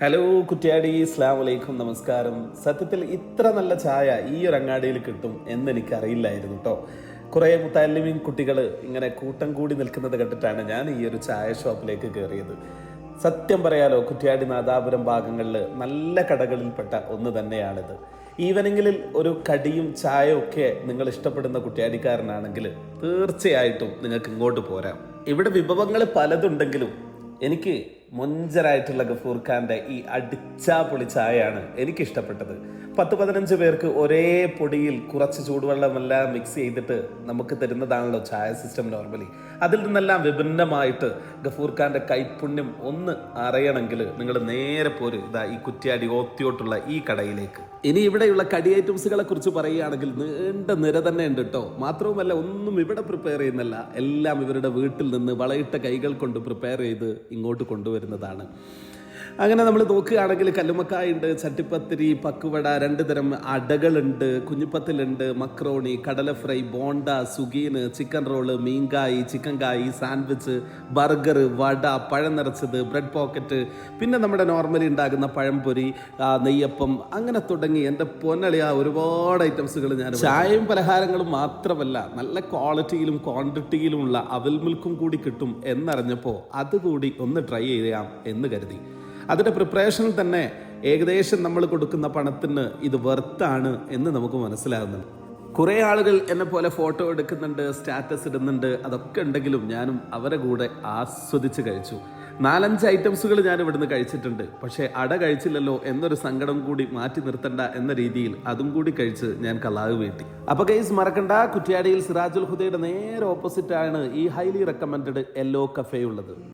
Hello Kuttiadi ഇസ്ലാം വലൈക്കും നമസ്കാരം. സത്യത്തിൽ ഇത്ര നല്ല ചായ ഈ ഒരു അങ്ങാടിയിൽ കിട്ടും എന്ന് എനിക്കറിയില്ലായിരുന്നു കേട്ടോ കുറേ മുത്താലിമീൻ കുട്ടികൾ ഇങ്ങനെ കൂട്ടം കൂടി നിൽക്കുന്നത് കണ്ടിട്ടാണ് ഞാൻ ഈ ഒരു ചായ ഷോപ്പിലേക്ക് കയറിയത്. സത്യം പറയാലോ കുറ്റ്യാടി നാദാപുരം ഭാഗങ്ങളിൽ നല്ല കടകളിൽപ്പെട്ട ഒന്ന് തന്നെയാണിത്. ഈവനിങ്ങിൽ ഒരു കടിയും ചായയും ഒക്കെ നിങ്ങൾ ഇഷ്ടപ്പെടുന്ന കുറ്റ്യാടിക്കാരനാണെങ്കിൽ തീർച്ചയായിട്ടും നിങ്ങൾക്ക് ഇങ്ങോട്ട് പോരാം. ഇവിടെ വിഭവങ്ങൾ പലതുണ്ടെങ്കിലും എനിക്ക് മൊഞ്ചരായിട്ടുള്ള ഗഫൂർ ഖാന്റെ ഈ അടിച്ചാ പൊളി ചായയാണ് എനിക്കിഷ്ടപ്പെട്ടത്. പത്ത് പതിനഞ്ച് പേർക്ക് ഒരേ പൊടിയിൽ കുറച്ച് ചൂടുവെള്ളമെല്ലാം മിക്സ് ചെയ്തിട്ട് നമുക്ക് തരുന്നതാണല്ലോ ചായ സിസ്റ്റം നോർമലി അതിൽ നിന്നെല്ലാം വിഭിന്നമായിട്ട് ഗഫൂർ ഖാന്റെ കൈപ്പുണ്യം ഒന്ന് അറിയണമെങ്കിൽ നിങ്ങൾ നേരെ പോര് ഇതാ ഈ കുറ്റ്യാടി ഓത്തിയോട്ടുള്ള ഈ കടയിലേക്ക്. ഇനി ഇവിടെയുള്ള കടി ഐറ്റംസുകളെ കുറിച്ച് പറയുകയാണെങ്കിൽ നീണ്ട നിര തന്നെ ഉണ്ട് കേട്ടോ മാത്രവുമല്ല ഒന്നും ഇവിടെ പ്രിപ്പയർ ചെയ്യുന്നില്ല. എല്ലാം ഇവരുടെ വീട്ടിൽ നിന്ന് വളയിട്ട കൈകൾ കൊണ്ട് പ്രിപ്പയർ ചെയ്ത് ഇങ്ങോട്ട് കൊണ്ടുവരുന്നതാണ് അങ്ങനെ നമ്മൾ നോക്കുകയാണെങ്കിൽ കല്ലുമക്കായുണ്ട് ചട്ടിപ്പത്തിരി പക്കുവട രണ്ട് തരം അടകളുണ്ട് കുഞ്ഞിപ്പത്തിലുണ്ട് മക്രോണി കടല ഫ്രൈ ബോണ്ട സുഗീന് ചിക്കൻ റോൾ മീൻകായി ചിക്കൻ കായി സാൻഡ്വിച്ച് ബർഗർ വട പഴം നിറച്ചത് ബ്രെഡ് പോക്കറ്റ് പിന്നെ നമ്മുടെ നോർമലി ഉണ്ടാകുന്ന പഴംപൊരി നെയ്യപ്പം അങ്ങനെ തുടങ്ങി എന്റെ പൊന്നളിയ ഒരുപാട് ഐറ്റംസുകൾ ഞാൻ ചായയും പലഹാരങ്ങളും മാത്രമല്ല നല്ല ക്വാളിറ്റിയിലും ക്വാണ്ടിറ്റിയിലുമുള്ള അവൽ മിൽക്കും കൂടി കിട്ടും എന്നറിഞ്ഞപ്പോൾ അതുകൂടി ഒന്ന് ട്രൈ ചെയ്യാം എന്ന് കരുതി. അതിന്റെ പ്രിപ്പറേഷനിൽ തന്നെ ഏകദേശം നമ്മൾ കൊടുക്കുന്ന പണത്തിന് ഇത് വെർത്താണ് എന്ന് നമുക്ക് മനസ്സിലാകുന്നുണ്ട് കുറേ ആളുകൾ എന്നെ പോലെ ഫോട്ടോ എടുക്കുന്നുണ്ട് സ്റ്റാറ്റസ് ഇടുന്നുണ്ട് അതൊക്കെ ഉണ്ടെങ്കിലും ഞാനും അവരെ കൂടെ ആസ്വദിച്ച് കഴിച്ചു. നാലഞ്ച് ഐറ്റംസുകൾ ഞാൻ ഇവിടുന്ന് കഴിച്ചിട്ടുണ്ട്. പക്ഷേ അട കഴിച്ചില്ലല്ലോ എന്നൊരു സങ്കടം കൂടി മാറ്റി നിർത്തണ്ട എന്ന രീതിയിൽ അതും കൂടി കഴിച്ച് ഞാൻ കലാവ് വീട്ടി. അപ്പൊ കേസ് മറക്കണ്ട. കുറ്റ്യാടിയിൽ സിറാജുൽ ഹുദയുടെ നേരെ ഓപ്പോസിറ്റ് ആണ് ഈ ഹൈലി റെക്കമെൻഡ് യെല്ലോ കഫേ ഉള്ളത്.